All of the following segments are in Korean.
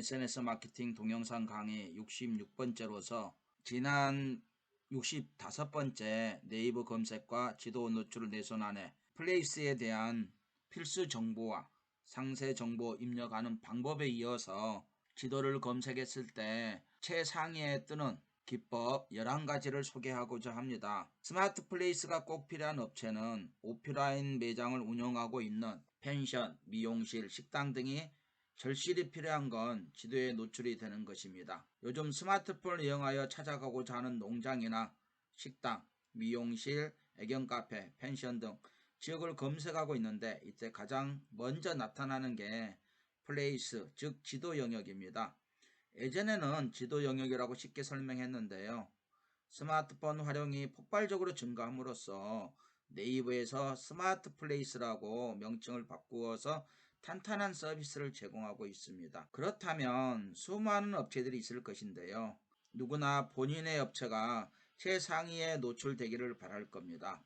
SNS 마케팅 동영상 강의 66번째로서 지난 65번째 네이버 검색과 지도 노출 내손 안에 플레이스에 대한 필수 정보와 상세 정보 입력하는 방법에 이어서 지도를 검색했을 때 최상위에 뜨는 기법 11가지를 소개하고자 합니다. 스마트 플레이스가 꼭 필요한 업체는 오프라인 매장을 운영하고 있는 펜션, 미용실, 식당 등이 절실히 필요한 건 지도에 노출이 되는 것입니다. 요즘 스마트폰을 이용하여 찾아가고자 하는 농장이나 식당, 미용실, 애견 카페, 펜션 등 지역을 검색하고 있는데 이때 가장 먼저 나타나는 게 플레이스, 즉 지도 영역입니다. 예전에는 지도 영역이라고 쉽게 설명했는데요. 스마트폰 활용이 폭발적으로 증가함으로써 네이버에서 스마트 플레이스라고 명칭을 바꾸어서 탄탄한 서비스를 제공하고 있습니다. 그렇다면 수많은 업체들이 있을 것인데요. 누구나 본인의 업체가 최상위에 노출되기를 바랄 겁니다.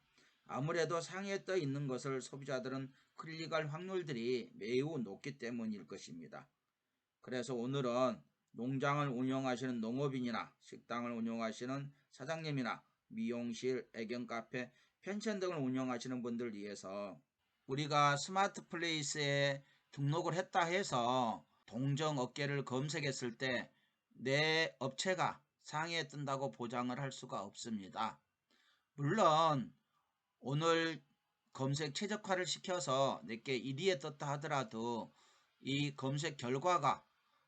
아무래도 상위에 떠 있는 것을 소비자들은 클릭할 확률들이 매우 높기 때문일 것입니다. 그래서 오늘은 농장을 운영하시는 농업인이나 식당을 운영하시는 사장님이나 미용실, 애견 카페, 펜션 등을 운영하시는 분들 위해서 우리가 스마트 플레이스에 등록을 했다 해서 동정 업계를 검색했을 때 내 업체가 상위에 뜬다고 보장을 할 수가 없습니다. 물론 오늘 검색 최적화를 시켜서 내게 1위에 떴다 하더라도 이 검색 결과가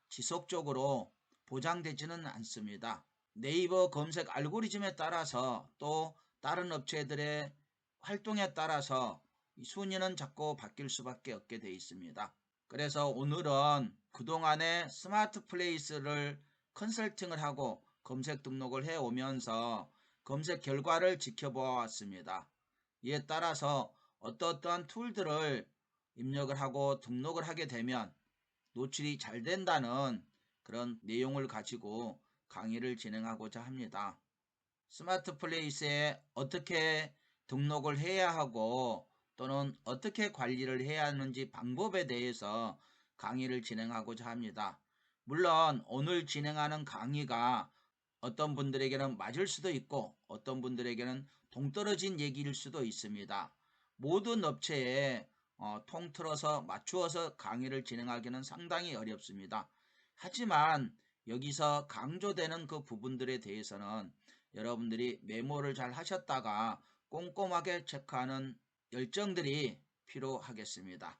지속적으로 보장되지는 않습니다. 네이버 검색 알고리즘에 따라서 또 다른 업체들의 활동에 따라서 순위는 자꾸 바뀔 수밖에 없게 되어 있습니다. 그래서 오늘은 그동안의 스마트 플레이스를 컨설팅을 하고 검색 등록을 해 오면서 검색 결과를 지켜보았습니다. 이에 따라서 어떠어떠한 툴들을 입력을 하고 등록을 하게 되면 노출이 잘 된다는 그런 내용을 가지고 강의를 진행하고자 합니다. 스마트 플레이스에 어떻게 등록을 해야 하고 또는 어떻게 관리를 해야 하는지 방법에 대해서 강의를 진행하고자 합니다. 물론 오늘 진행하는 강의가 어떤 분들에게는 맞을 수도 있고 어떤 분들에게는 동떨어진 얘기일 수도 있습니다. 모든 업체에 어, 통틀어서 맞추어서 강의를 진행하기는 상당히 어렵습니다. 하지만 여기서 강조되는 그 부분들에 대해서는 여러분들이 메모를 잘 하셨다가 꼼꼼하게 체크하는 열정들이 필요하겠습니다.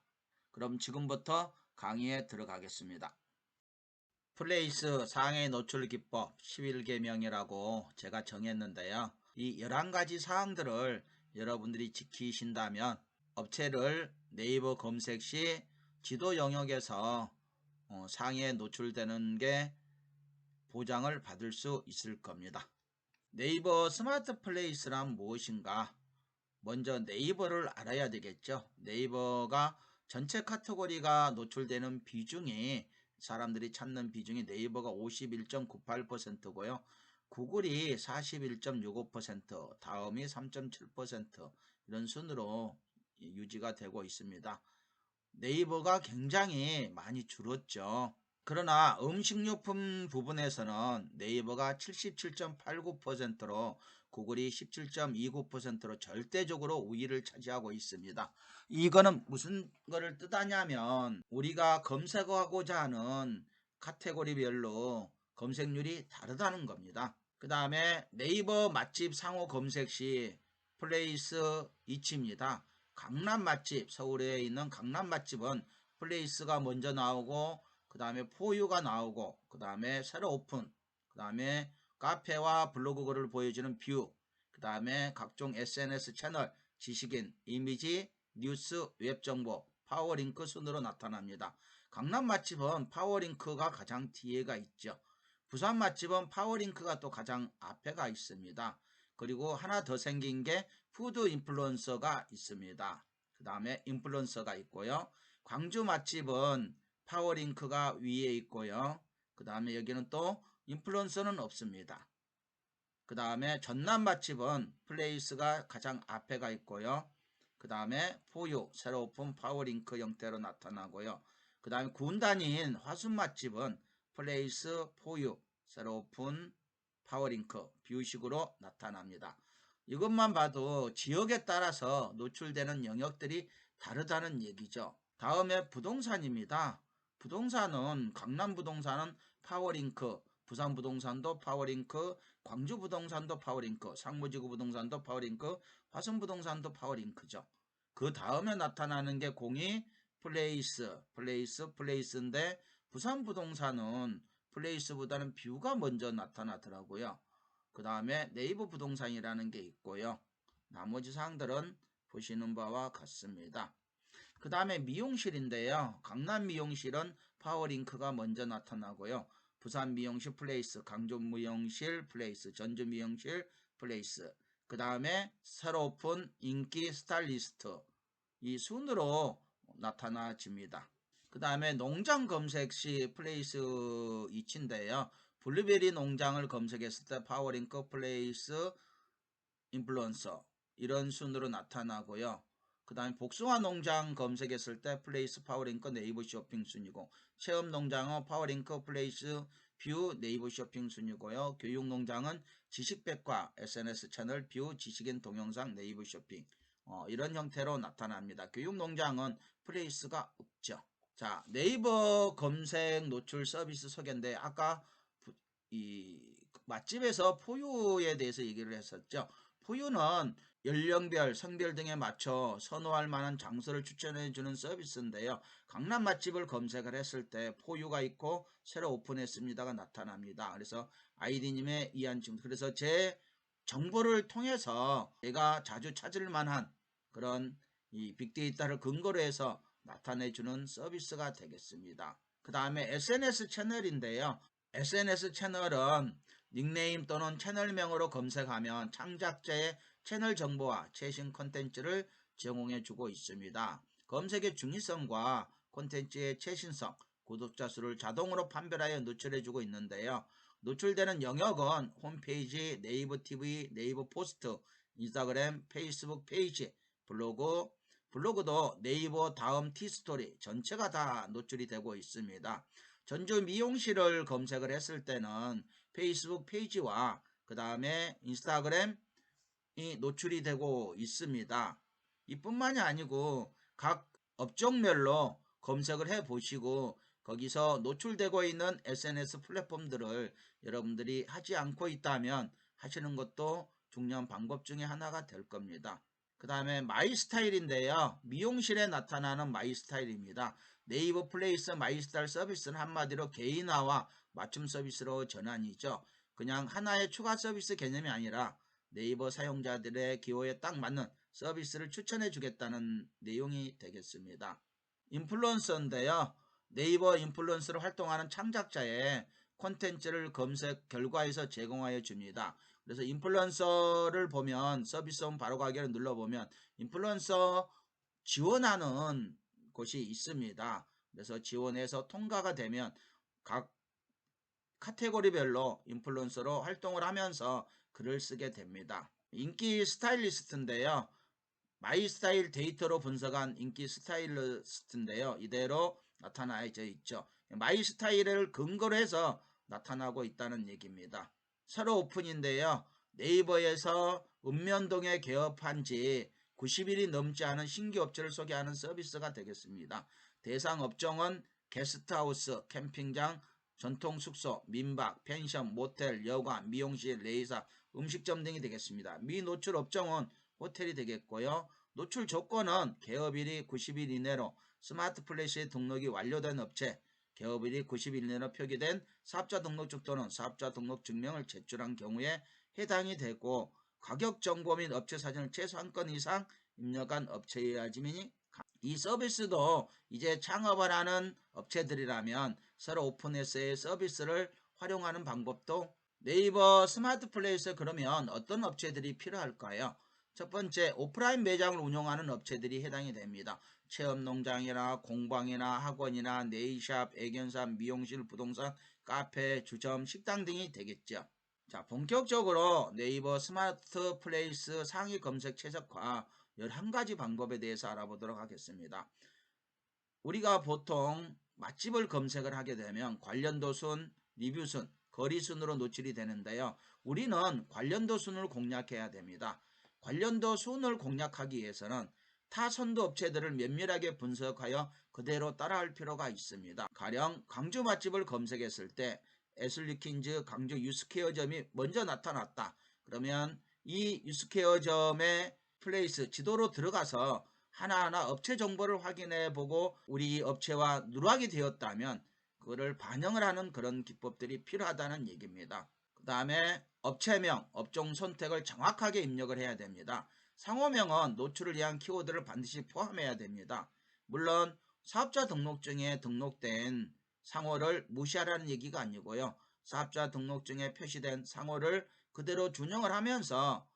그럼 지금부터 강의에 들어가겠습니다. 플레이스 상해 노출 기법 11개명이라고 제가 정했는데요. 이 11가지 사항들을 여러분들이 지키신다면 업체를 네이버 검색 시 지도 영역에서 어, 상위에 노출되는 게 보장을 받을 수 있을 겁니다. 네이버 스마트 플레이스란 무엇인가? 먼저 네이버를 알아야 되겠죠. 네이버가 전체 카테고리가 노출되는 비중이 사람들이 찾는 비중이 네이버가 51.98%고요. 구글이 41.65% 다음이 3.7% 이런 순으로 유지가 되고 있습니다. 네이버가 굉장히 많이 줄었죠. 그러나 음식료품 부분에서는 네이버가 77.89%로 구글이 17.29%로 절대적으로 우위를 차지하고 있습니다. 이거는 무슨 거를 뜻하냐면 우리가 검색하고자 하는 카테고리별로 검색률이 다르다는 겁니다. 그 다음에 네이버 맛집 상호 검색 시 플레이스 2치입니다. 강남 맛집 서울에 있는 강남 맛집은 플레이스가 먼저 나오고 그 다음에 포유가 나오고 그 다음에 새로 오픈 그 다음에 카페와 블로그 글을 보여주는 뷰 그 다음에 각종 SNS 채널 지식인 이미지 뉴스 웹정보 파워링크 순으로 나타납니다. 강남 맛집은 파워링크가 가장 뒤에가 있죠. 부산 맛집은 파워링크가 또 가장 앞에가 있습니다. 그리고 하나 더 생긴 게 푸드 인플루언서가 있습니다. 그 다음에 인플루언서가 있고요. 광주 맛집은 파워링크가 위에 있고요. 그 다음에 여기는 또 인플루언서는 없습니다. 그 다음에 전남 맛집은 플레이스가 가장 앞에가 있고요. 그 다음에 포유, 새로 오픈 파워링크 형태로 나타나고요. 그 다음에 군단인 화순 맛집은 플레이스, 포유, 새로 오픈, 파워링크, 뷰식으로 나타납니다. 이것만 봐도 지역에 따라서 노출되는 영역들이 다르다는 얘기죠. 다음에 부동산입니다. 부동산은 강남 부동산은 파워링크, 부산 부동산도 파워링크, 광주 부동산도 파워링크, 상무지구 부동산도 파워링크, 화성 부동산도 파워링크죠. 그 다음에 나타나는 게 공이 플레이스, 플레이스, 플레이스인데 부산 부동산은 플레이스보다는 뷰가 먼저 나타나더라고요. 그 다음에 네이버 부동산이라는 게 있고요. 나머지 사항들은 보시는 바와 같습니다. 그 다음에 미용실인데요. 강남 미용실은 파워링크가 먼저 나타나고요. 부산 미용실 플레이스, 강조 미용실 플레이스, 전주 미용실 플레이스. 그 다음에 새로 오픈 인기 스타일리스트 이 순으로 나타나집니다. 그 다음에 농장 검색 시 플레이스 위치인데요. 블루베리 농장을 검색했을 때 파워링크 플레이스 인플루언서 이런 순으로 나타나고요. 그 다음에 복숭아 농장 검색했을 때 플레이스 파워링크 네이버 쇼핑 순이고 체험 농장은 파워링크 플레이스 뷰 네이버 쇼핑 순이고요. 교육 농장은 지식백과 SNS 채널 뷰 지식인 동영상 네이버 쇼핑 어, 이런 형태로 나타납니다. 교육 농장은 플레이스가 없죠. 자 네이버 검색 노출 서비스 소개인데 아까 부- 이 맛집에서 포유에 대해서 얘기를 했었죠. 포유는 연령별, 성별 등에 맞춰 선호할 만한 장소를 추천해 주는 서비스인데요. 강남 맛집을 검색을 했을 때 포유가 있고 새로 오픈했습니다가 나타납니다. 그래서 아이디님의 이한증 그래서 제 정보를 통해서 제가 자주 찾을 만한 그런 이 빅데이터를 근거로 해서 나타내 주는 서비스가 되겠습니다. 그 다음에 SNS 채널인데요. SNS 채널은 닉네임 또는 채널명으로 검색하면 창작자의 채널 정보와 최신 콘텐츠를 제공해 주고 있습니다. 검색의 중의성과 콘텐츠의 최신성, 구독자 수를 자동으로 판별하여 노출해 주고 있는데요. 노출되는 영역은 홈페이지, 네이버 TV, 네이버 포스트, 인스타그램, 페이스북 페이지, 블로그, 블로그도 네이버 다음 티스토리 전체가 다 노출이 되고 있습니다. 전주 미용실을 검색을 했을 때는 페이스북 페이지와 그 다음에 인스타그램이 노출이 되고 있습니다. 이뿐만이 아니고 각 업종별로 검색을 해 보시고 거기서 노출되고 있는 SNS 플랫폼들을 여러분들이 하지 않고 있다면 하시는 것도 중요한 방법 중에 하나가 될 겁니다. 그 다음에 마이 스타일인데요. 미용실에 나타나는 마이 스타일입니다. 네이버 플레이스 마이 스타일 서비스는 한마디로 개인화와 맞춤 서비스로 전환이죠. 그냥 하나의 추가 서비스 개념이 아니라 네이버 사용자들의 기호에 딱 맞는 서비스를 추천해 주겠다는 내용이 되겠습니다. 인플루언서인데요. 네이버 인플루언서로 활동하는 창작자의 콘텐츠를 검색 결과에서 제공하여 줍니다. 그래서 인플루언서를 보면 서비스 홈 바로 가기를 눌러보면 인플루언서 지원하는 곳이 있습니다. 그래서 지원해서 통과가 되면 각 카테고리별로 인플루언서로 활동을 하면서 글을 쓰게 됩니다. 인기 스타일리스트인데요. 마이 스타일 데이터로 분석한 인기 스타일리스트인데요. 이대로 나타나져 있죠. 마이 스타일을 근거로 해서 나타나고 있다는 얘기입니다. 새로 오픈인데요. 네이버에서 읍면동에 개업한 지 90일이 넘지 않은 신규 업체를 소개하는 서비스가 되겠습니다. 대상 업종은 게스트하우스, 캠핑장, 전통 숙소, 민박, 펜션, 모텔, 여관, 미용실, 레이사, 음식점 등이 되겠습니다. 미 노출 업종은 호텔이 되겠고요. 노출 조건은 개업일이 90일 이내로 스마트 플래시에 등록이 완료된 업체, 개업일이 90일 이내로 표기된 사업자 등록증 또는 사업자 등록 증명을 제출한 경우에 해당이 되고 가격 정보 및 업체 사진을 최소 한 건 이상 입력한 업체여야지만이 이 서비스도 이제 창업을 하는 업체들이라면 새로 오픈해서의 서비스를 활용하는 방법도 네이버 스마트 플레이스 그러면 어떤 업체들이 필요할까요? 첫 번째 오프라인 매장을 운영하는 업체들이 해당이 됩니다. 체험농장이나 공방이나 학원이나 네이샵, 애견샵, 미용실, 부동산, 카페, 주점, 식당 등이 되겠죠. 자 본격적으로 네이버 스마트 플레이스 상위 검색 최적화 11가지 방법에 대해서 알아보도록 하겠습니다. 우리가 보통 맛집을 검색을 하게 되면 관련 도 순, 리뷰 순, 거리 순으로 노출이 되는데요. 우리는 관련도 순을 공략해야 됩니다. 관련도 순을 공략하기 위해서는 타 선도 업체들을 면밀하게 분석하여 그대로 따라할 필요가 있습니다. 가령 광주 맛집을 검색했을 때 에슬리킨즈 광주 유스케어점이 먼저 나타났다. 그러면 이 유스케어점의 플레이스 지도로 들어가서 하나하나 업체 정보를 확인해 보고 우리 업체와 누락이 되었다면 그거를 반영을 하는 그런 기법들이 필요하다는 얘기입니다. 그 다음에 업체명, 업종 선택을 정확하게 입력을 해야 됩니다. 상호명은 노출을 위한 키워드를 반드시 포함해야 됩니다. 물론 사업자 등록증에 등록된 상호를 무시하라는 얘기가 아니고요. 사업자 등록증에 표시된 상호를 그대로 준용을 하면서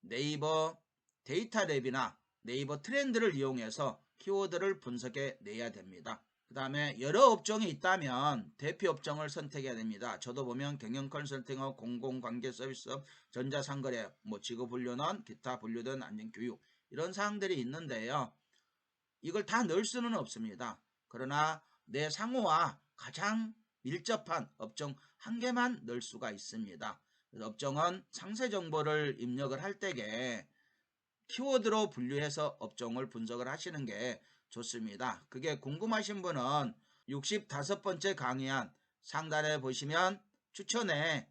네이버 데이터 랩이나 네이버 트렌드를 이용해서 키워드를 분석해 내야 됩니다. 그 다음에 여러 업종이 있다면 대표 업종을 선택해야 됩니다. 저도 보면 경영 컨설팅업, 공공관계 서비스업, 전자상거래, 뭐 직업훈련원, 기타 분류된 안전교육 이런 사항들이 있는데요. 이걸 다 넣을 수는 없습니다. 그러나 내 상호와 가장 밀접한 업종 한 개만 넣을 수가 있습니다. 업종은 상세 정보를 입력을 할 때에 키워드로 분류해서 업종을 분석을 하시는 게 좋습니다. 그게 궁금하신 분은 65번째 강의한 상단에 보시면 추천에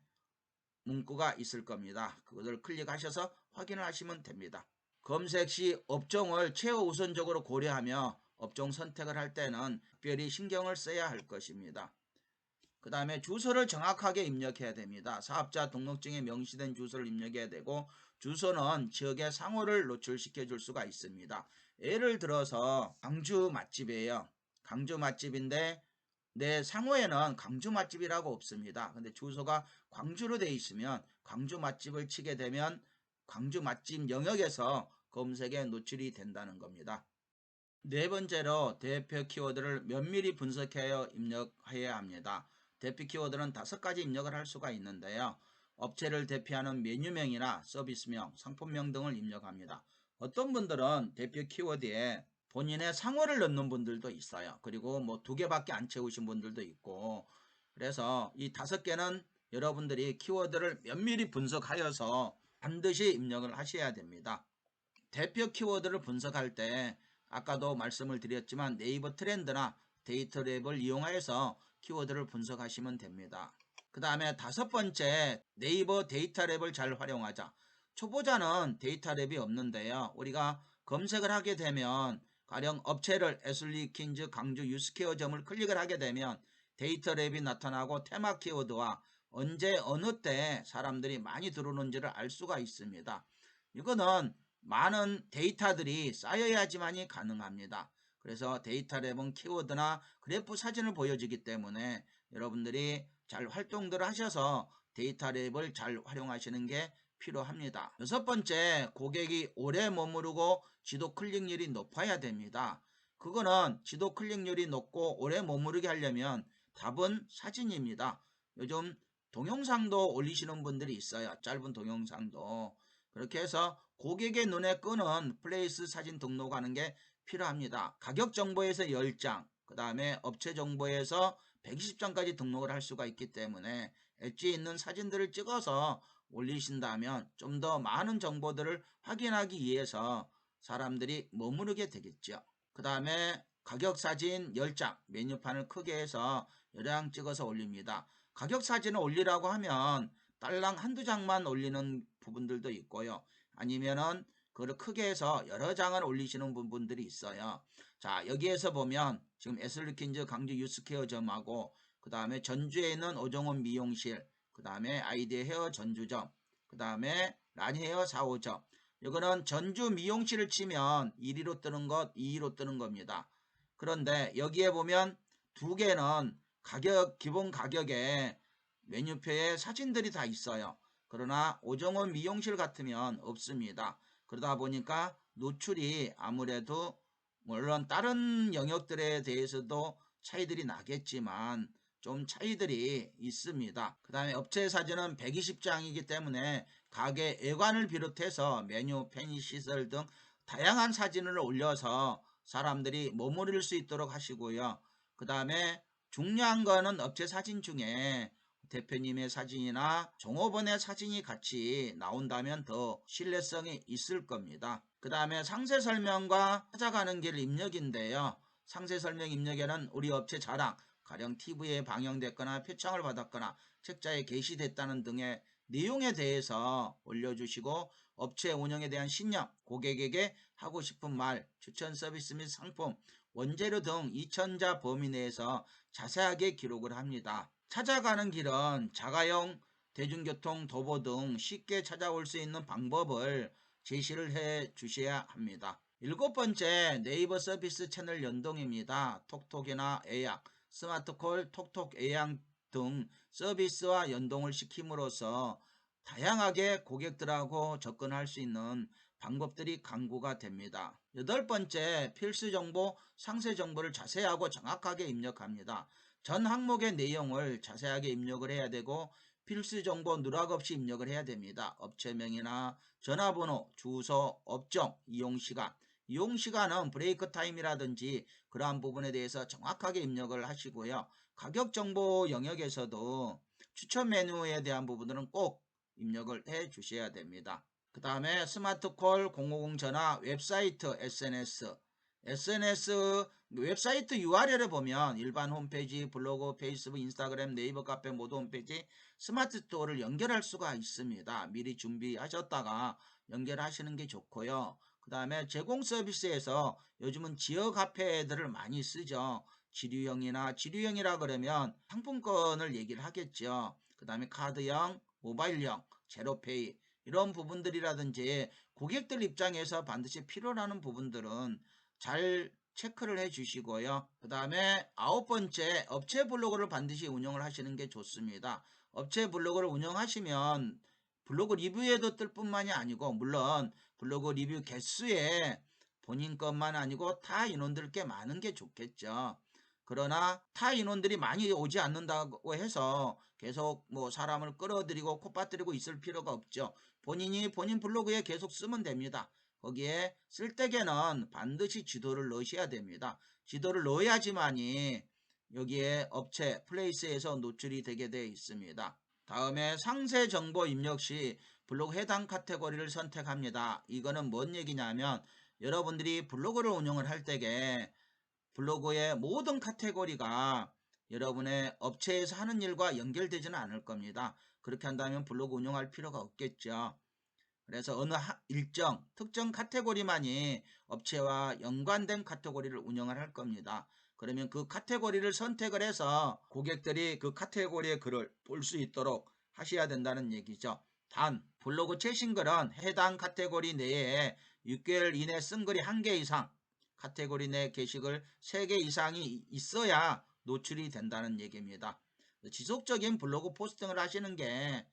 문구가 있을 겁니다. 그것을 클릭하셔서 확인을 하시면 됩니다. 검색 시 업종을 최우선적으로 고려하며 업종 선택을 할 때는 특별히 신경을 써야 할 것입니다. 그 다음에 주소를 정확하게 입력해야 됩니다. 사업자 등록증에 명시된 주소를 입력해야 되고 주소는 지역의 상호를 노출시켜 줄 수가 있습니다. 예를 들어서 강주 맛집이에요. 강주 맛집인데 내 상호에는 강주 맛집이라고 없습니다. 근데 주소가 광주로 되어 있으면 광주 맛집을 치게 되면 광주 맛집 영역에서 검색에 노출이 된다는 겁니다. 네 번째로 대표 키워드를 면밀히 분석하여 입력해야 합니다. 대표 키워드는 다섯 가지 입력을 할 수가 있는데요. 업체를 대표하는 메뉴명이나 서비스명, 상품명 등을 입력합니다. 어떤 분들은 대표 키워드에 본인의 상호를 넣는 분들도 있어요. 그리고 뭐 두 개밖에 안 채우신 분들도 있고 그래서 이 다섯 개는 여러분들이 키워드를 면밀히 분석하여서 반드시 입력을 하셔야 됩니다. 대표 키워드를 분석할 때 아까도 말씀을 드렸지만 네이버 트렌드나 데이터 랩을 이용하여서 키워드를 분석하시면 됩니다. 그 다음에 다섯 번째 네이버 데이터 랩을 잘 활용하자. 초보자는 데이터 랩이 없는데요. 우리가 검색을 하게 되면 가령 업체를 에슬리 킨즈 강주 유스케어점을 클릭을 하게 되면 데이터 랩이 나타나고 테마 키워드와 언제 어느 때 사람들이 많이 들어오는지를 알 수가 있습니다. 이거는 많은 데이터들이 쌓여야지만이 가능합니다. 그래서 데이터 랩은 키워드나 그래프 사진을 보여주기 때문에 여러분들이 잘 활동들을 하셔서 데이터 랩을 잘 활용하시는 게 필요합니다. 여섯 번째, 고객이 오래 머무르고 지도 클릭률이 높아야 됩니다. 그거는 지도 클릭률이 높고 오래 머무르게 하려면 답은 사진입니다. 요즘 동영상도 올리시는 분들이 있어요. 짧은 동영상도. 그렇게 해서 고객의 눈에 끄는 플레이스 사진 등록하는 게 필요합니다. 가격 정보에서 10장, 그 다음에 업체 정보에서 120장까지 등록을 할 수가 있기 때문에 엣지에 있는 사진들을 찍어서 올리신다면 좀 더 많은 정보들을 확인하기 위해서 사람들이 머무르게 되겠죠. 그 다음에 가격 사진 10장 메뉴판을 크게 해서 장 찍어서 올립니다. 가격 사진을 올리라고 하면 딸랑 한두 장만 올리는 부분들도 있고요. 아니면은 그걸 크게 해서 여러 장을 올리시는 분들이 있어요. 자 여기에서 보면 지금 에슬리킨즈 강주 유스케어점하고 그 다음에 전주에 있는 오정원 미용실 그 다음에 아이디어 헤어 전주점 그 다음에 라니헤어 4호점 이거는 전주 미용실을 치면 1위로 뜨는 것 2위로 뜨는 겁니다. 그런데 여기에 보면 두 개는 가격 기본 가격에 메뉴표에 사진들이 다 있어요. 그러나 오정원 미용실 같으면 없습니다. 그러다 보니까 노출이 아무래도 물론 다른 영역들에 대해서도 차이들이 나겠지만 좀 차이들이 있습니다. 그 다음에 업체 사진은 120장이기 때문에 가게 외관을 비롯해서 메뉴, 편의 시설 등 다양한 사진을 올려서 사람들이 머무를 수 있도록 하시고요. 그 다음에 중요한 거는 업체 사진 중에 대표님의 사진이나 종업원의 사진이 같이 나온다면 더 신뢰성이 있을 겁니다. 그 다음에 상세 설명과 찾아가는 길 입력인데요. 상세 설명 입력에는 우리 업체 자랑, 가령 TV에 방영됐거나 표창을 받았거나 책자에 게시됐다는 등의 내용에 대해서 올려주시고 업체 운영에 대한 신념, 고객에게 하고 싶은 말, 추천 서비스 및 상품, 원재료 등 2천자 범위 내에서 자세하게 기록을 합니다. 찾아가는 길은 자가용, 대중교통, 도보 등 쉽게 찾아올 수 있는 방법을 제시를 해 주셔야 합니다. 일곱 번째 네이버 서비스 채널 연동입니다. 톡톡이나 애약, 스마트콜, 톡톡 애양 등 서비스와 연동을 시킴으로써 다양하게 고객들하고 접근할 수 있는 방법들이 강구가 됩니다. 여덟 번째 필수 정보, 상세 정보를 자세하고 정확하게 입력합니다. 전 항목의 내용을 자세하게 입력을 해야 되고 필수 정보 누락 없이 입력을 해야 됩니다. 업체명이나 전화번호, 주소, 업종, 이용시간. 이용시간은 브레이크 타임이라든지 그러한 부분에 대해서 정확하게 입력을 하시고요. 가격 정보 영역에서도 추천 메뉴에 대한 부분들은 꼭 입력을 해 주셔야 됩니다. 그 다음에 스마트콜 050 전화 웹사이트 SNS SNS 웹사이트 URL을 보면 일반 홈페이지, 블로그, 페이스북, 인스타그램, 네이버 카페 모두 홈페이지 스마트 스토어를 연결할 수가 있습니다. 미리 준비하셨다가 연결하시는 게 좋고요. 그 다음에 제공 서비스에서 요즘은 지역 카페들을 많이 쓰죠. 지류형이나 지류형이라 그러면 상품권을 얘기를 하겠죠. 그 다음에 카드형, 모바일형, 제로페이 이런 부분들이라든지 고객들 입장에서 반드시 필요하는 부분들은 잘 체크를 해 주시고요. 그 다음에 아홉 번째 업체 블로그를 반드시 운영을 하시는 게 좋습니다. 업체 블로그를 운영하시면 블로그 리뷰에도 뜰 뿐만이 아니고 물론 블로그 리뷰 개수에 본인 것만 아니고 타 인원들 꽤 많은 게 좋겠죠. 그러나 타 인원들이 많이 오지 않는다고 해서 계속 뭐 사람을 끌어들이고 콧바뜨리고 있을 필요가 없죠. 본인이 본인 블로그에 계속 쓰면 됩니다. 거기에 쓸데기는 반드시 지도를 넣으셔야 됩니다. 지도를 넣어야지만이 여기에 업체 플레이스에서 노출이 되게 되어 있습니다. 다음에 상세 정보 입력 시 블로그 해당 카테고리를 선택합니다. 이거는 뭔 얘기냐면 여러분들이 블로그를 운영을 할 때에 블로그의 모든 카테고리가 여러분의 업체에서 하는 일과 연결되지는 않을 겁니다. 그렇게 한다면 블로그 운영할 필요가 없겠죠. 그래서 어느 일정 특정 카테고리만이 업체와 연관된 카테고리를 운영을 할 겁니다. 그러면 그 카테고리를 선택을 해서 고객들이 그 카테고리의 글을 볼 수 있도록 하셔야 된다는 얘기죠. 단 블로그 최신 글은 해당 카테고리 내에 6개월 이내 쓴 글이 1개 이상 카테고리 내 게시글 3개 이상이 있어야 노출이 된다는 얘기입니다. 지속적인 블로그 포스팅을 하시는 게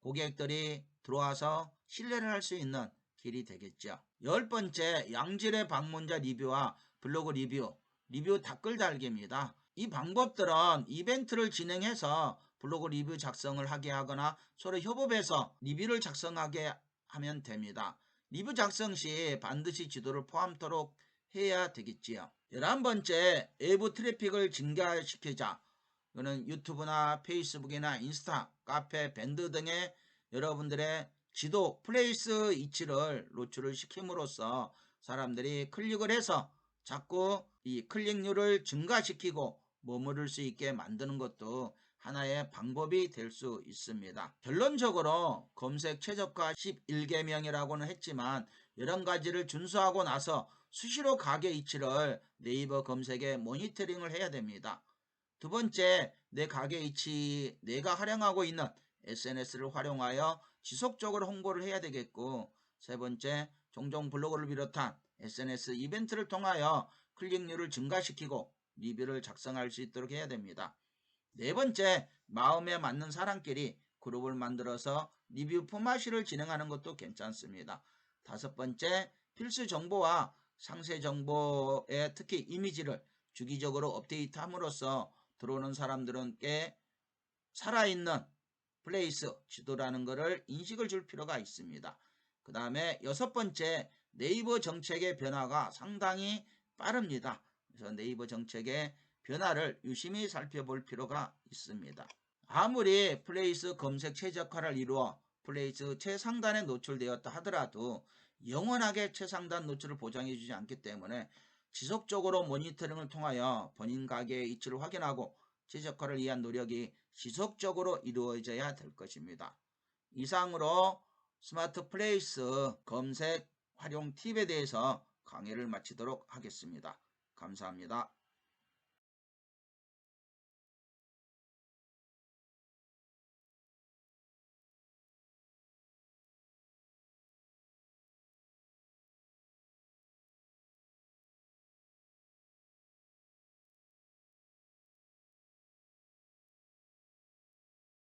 고객들이 들어와서 신뢰를 할 수 있는 길이 되겠죠. 열 번째, 양질의 방문자 리뷰와 블로그 리뷰, 리뷰 댓글 달기입니다. 이 방법들은 이벤트를 진행해서 블로그 리뷰 작성을 하게 하거나 서로 협업해서 리뷰를 작성하게 하면 됩니다. 리뷰 작성 시 반드시 지도를 포함토록 해야 되겠지요. 열한 번째, 외부 트래픽을 증가시키자. 이거는 유튜브나 페이스북이나 인스타, 카페, 밴드 등의 여러분들의 지도, 플레이스 위치를 노출을 시킴으로써 사람들이 클릭을 해서 자꾸 이 클릭률을 증가시키고 머무를 수 있게 만드는 것도 하나의 방법이 될 수 있습니다. 결론적으로 검색 최저가 11개명이라고는 했지만 여러 가지를 준수하고 나서 수시로 가게 위치를 네이버 검색에 모니터링을 해야 됩니다. 두 번째, 내 가게 위치, 내가 활용하고 있는 SNS를 활용하여 지속적으로 홍보를 해야 되겠고 세 번째, 종종 블로그를 비롯한 SNS 이벤트를 통하여 클릭률을 증가시키고 리뷰를 작성할 수 있도록 해야 됩니다. 네 번째, 마음에 맞는 사람끼리 그룹을 만들어서 리뷰 포마시를 진행하는 것도 괜찮습니다. 다섯 번째, 필수 정보와 상세 정보의 특히 이미지를 주기적으로 업데이트함으로써 들어오는 사람들께 살아있는 플레이스 지도라는 것을 인식을 줄 필요가 있습니다. 그 다음에 여섯 번째 네이버 정책의 변화가 상당히 빠릅니다. 그래서 네이버 정책의 변화를 유심히 살펴볼 필요가 있습니다. 아무리 플레이스 검색 최적화를 이루어 플레이스 최상단에 노출되었다 하더라도 영원하게 최상단 노출을 보장해주지 않기 때문에 지속적으로 모니터링을 통하여 본인 가게의 이치를 확인하고 최적화를 위한 노력이 지속적으로 이루어져야 될 것입니다. 이상으로 스마트 플레이스 검색 활용 팁에 대해서 강의를 마치도록 하겠습니다. 감사합니다.